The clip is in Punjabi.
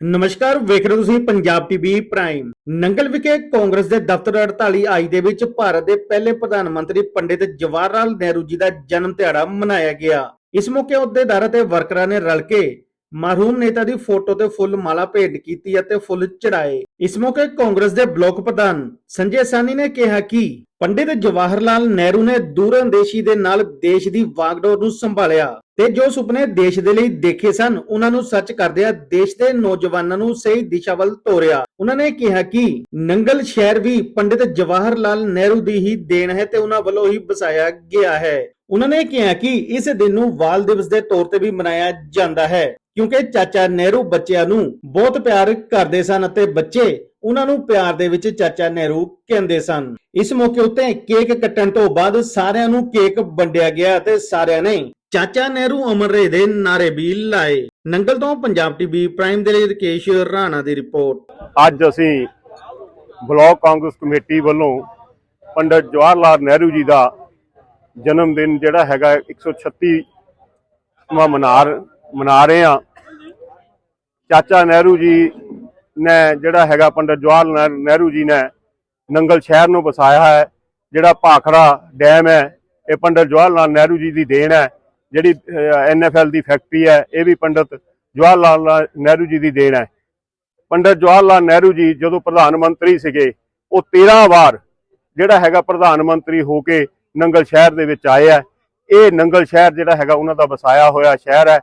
ਨਮਸਕਾਰ, ਵੇਖ ਰਹੇ ਤੁਸੀਂ ਪੰਜਾਬ ਟੀਵੀ ਪ੍ਰਾਈਮ। ਨੰਗਲ ਵਿਖੇ ਕਾਂਗਰਸ ਦੇ ਦਫ਼ਤਰ 48 ਆਈ ਦੇ ਵਿੱਚ ਭਾਰਤ ਦੇ ਪਹਿਲੇ ਪ੍ਰਧਾਨ ਮੰਤਰੀ ਪੰਡਿਤ ਜਵਾਹਰ ਲਾਲ ਨਹਿਰੂ ਜੀ ਦਾ ਜਨਮ ਦਿਹਾੜਾ ਮਨਾਇਆ ਗਿਆ। ਇਸ ਮੌਕੇ ਅਹੁਦੇਦਾਰਾਂ ਤੇ ਵਰਕਰਾਂ ਨੇ ਰਲ ਕੇ ਮਰਹੂਮ ਨੇਤਾ ਦੀ ਫੋਟੋ ਤੇ ਫੁੱਲ ਮਾਲਾ ਭੇਟ ਕੀਤੀ ਅਤੇ ਫੁੱਲ ਚੜਾਏ ਇਸ ਮੌਕੇ ਕਾਂਗਰਸ ਦੇ ਬਲਾਕ ਪ੍ਰਧਾਨ ਸੰਜੇ ਸਾਨੀ ਨੇ ਕਿਹਾ ਕਿ ਪੰਡਿਤ ਜਵਾਹਰ ਲਾਲ ਨਹਿਰੂ ਨੇ ਦੂਰਅੰਦੇਸ਼ੀ ਦੇ ਨਾਲ ਦੇਸ਼ ਦੀ ਵਾਗਡੋਰ ਨੂੰ ਸੰਭਾਲਿਆ ਤੇ ਜੋ ਸੁਪਨੇ ਦੇਸ਼ ਦੇ ਲਈ ਦੇਖੇ ਸਨ, ਉਹਨਾਂ ਨੂੰ ਸੱਚ ਕਰਦਿਆਂ ਦੇਸ਼ ਦੇ ਨੌਜਵਾਨਾਂ ਨੂੰ ਸਹੀ ਦਿਸ਼ਾ ਵੱਲ ਤੋਰਿਆ। ਉਹਨਾਂ ਨੇ ਕਿਹਾ ਕਿ ਨੰਗਲ ਸ਼ਹਿਰ ਵੀ ਪੰਡਿਤ ਜਵਾਹਰ ਲਾਲ ਨਹਿਰੂ ਦੀ ਹੀ ਦੇਣ ਹੈ ਤੇ ਉਹਨਾਂ ਵੱਲੋਂ ਹੀ ਬਸਾਇਆ ਗਿਆ ਹੈ। ਉਹਨਾਂ ਨੇ ਕਿਹਾ ਕਿ ਇਸ ਦਿਨ ਨੂੰ ਬਾਲ ਦਿਵਸ ਦੇ ਤੌਰ ਤੇ ਵੀ ਮਨਾਇਆ ਜਾਂਦਾ ਹੈ, ਕਿਉਂਕਿ ਚਾਚਾ ਨਹਿਰੂ ਬੱਚਿਆਂ ਨੂੰ ਬਹੁਤ ਪਿਆਰ ਕਰਦੇ ਸਨ ਅਤੇ ਬੱਚੇ ਉਹਨਾਂ ਨੂੰ ਪਿਆਰ ਦੇ ਵਿੱਚ ਚਾਚਾ ਨਹਿਰੂ ਕਹਿੰਦੇ ਸਨ। ਇਸ ਮੌਕੇ ਉੱਤੇ ਕੇਕ ਕੱਟਣ ਤੋਂ ਬਾਅਦ ਸਾਰਿਆਂ ਨੂੰ ਕੇਕ ਵੰਡਿਆ ਗਿਆ ਅਤੇ ਸਾਰਿਆਂ ਨੇ ਚਾਚਾ ਨਹਿਰੂ ਅਮਰ ਰਹੇ ਦੇ ਨਾਰੇ ਵੀ ਲਾਏ। ਨੰਗਲ ਤੋਂ ਪੰਜਾਬ ਟੀਵੀ ਪ੍ਰਾਈਮ ਦੇ ਲਈ ਰਕੇਸ਼ ਰਾਣਾ ਦੀ ਰਿਪੋਰਟ। ਅੱਜ ਅਸੀਂ ਬਲਾਕ ਕਾਂਗਰਸ ਕਮੇਟੀ ਵੱਲੋਂ ਪੰਡਤ ਜਵਾਹਰ ਲਾਲ ਨਹਿਰੂ ਜੀ ਦਾ ਜਨਮ ਦਿਨ ਜਿਹੜਾ ਹੈਗਾ 136 ਵਾਂ ਮਨਾਰ ਮਨਾ ਰਹੇ ਆ ਚਾਚਾ ਨਹਿਰੂ ਜੀ ਨੇ ਜਿਹੜਾ ਹੈਗਾ ਪੰਡਤ ਜਵਾਹਰ ਲਾਲ ਨਹਿਰੂ ਜੀ ਨੇ ਨੰਗਲ ਸ਼ਹਿਰ ਨੂੰ ਵਸਾਇਆ ਹੈ, ਜਿਹੜਾ ਭਾਖੜਾ ਡੈਮ ਹੈ, ਇਹ ਪੰਡਤ ਜਵਾਹਰ ਲਾਲ ਨਹਿਰੂ ਜੀ ਦੀ ਦੇਣ ਹੈ, ਜਿਹੜੀ ਐਨਐਫਐਲ ਦੀ ਫੈਕਟਰੀ ਹੈ, ਇਹ ਵੀ ਪੰਡਤ ਜਵਾਹਰ ਲਾਲ ਨਹਿਰੂ ਜੀ ਦੀ ਦੇਣ ਹੈ। ਪੰਡਤ ਜਵਾਹਰ ਲਾਲ ਨਹਿਰੂ ਜੀ ਜਦੋਂ ਪ੍ਰਧਾਨ ਮੰਤਰੀ ਸੀਗੇ, ਉਹ 13 ਵਾਰ ਜਿਹੜਾ ਹੈਗਾ ਪ੍ਰਧਾਨ ਮੰਤਰੀ ਹੋ ਕੇ ਨੰਗਲ ਸ਼ਹਿਰ ਦੇ ਵਿੱਚ ਆਏ ਆ ਇਹ ਨੰਗਲ ਸ਼ਹਿਰ ਜਿਹੜਾ ਹੈਗਾ, ਉਹਨਾਂ ਦਾ ਵਸਾਇਆ ਹੋਇਆ ਸ਼ਹਿਰ ਹੈ।